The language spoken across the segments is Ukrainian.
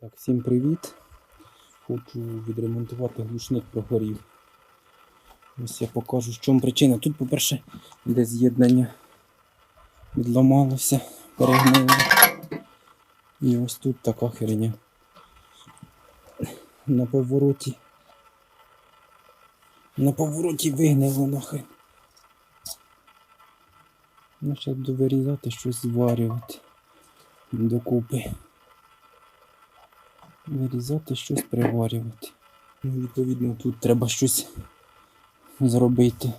Так, всім привіт. Хочу відремонтувати глушник прогорів. Ось я покажу, в чому причина. Тут, по-перше, йде з'єднання. Відламалося, перегнило. І ось тут така херня. На повороті. На повороті вигнило нахрен. Ну, зараз буду вирізати щось зварювати докупи вирізати, щось приварювати. Ну, відповідно, тут треба щось зробити.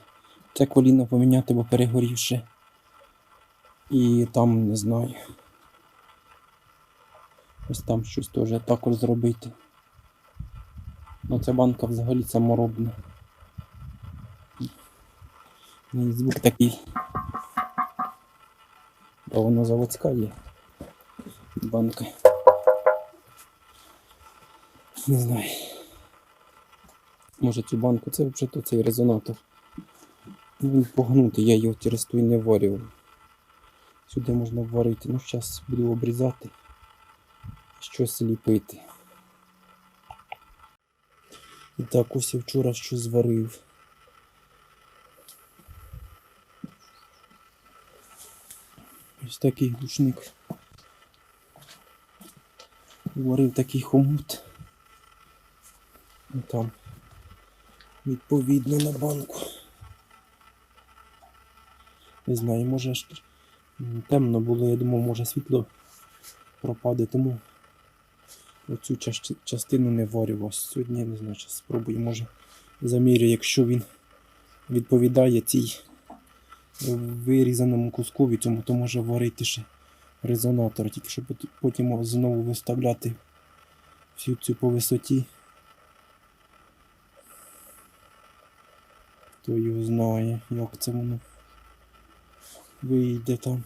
Це коліно поміняти, бо перегорівше. І там не знаю. Ось там щось теж також зробити. Ну ця банка взагалі саморобна. І звук такий. Бо вона заводська є. Банка. Не знаю. Може цю банку, це взагалі цей резонатор. Ну, Він погнутий, я його через і не варював. Сюди можна варити. Ну, зараз буду обрізати, щось ліпити. І так, ось я вчора щось зварив. Ось такий глушник. Варив такий хомут. І там відповідно на банку. Не знаю, може темно було, я думав, може світло пропаде, тому оцю частину не варював. Сьогодні не знаю, зараз спробую, може замірю, якщо він відповідає цій вирізаному кускові, цьому, то може варити ще резонатор, тільки щоб потім знову виставляти всю цю по висоті. Хто його знає, як це воно вийде там.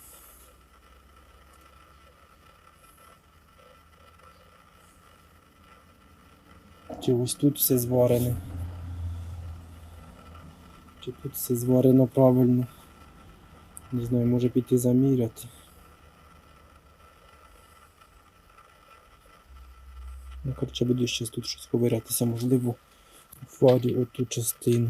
Чи ось тут все зварене? Чи тут все зварено правильно? Не знаю, може піти заміряти. Ну, коротше, буду ще тут щось ковирятися, можливо, варю оту частину.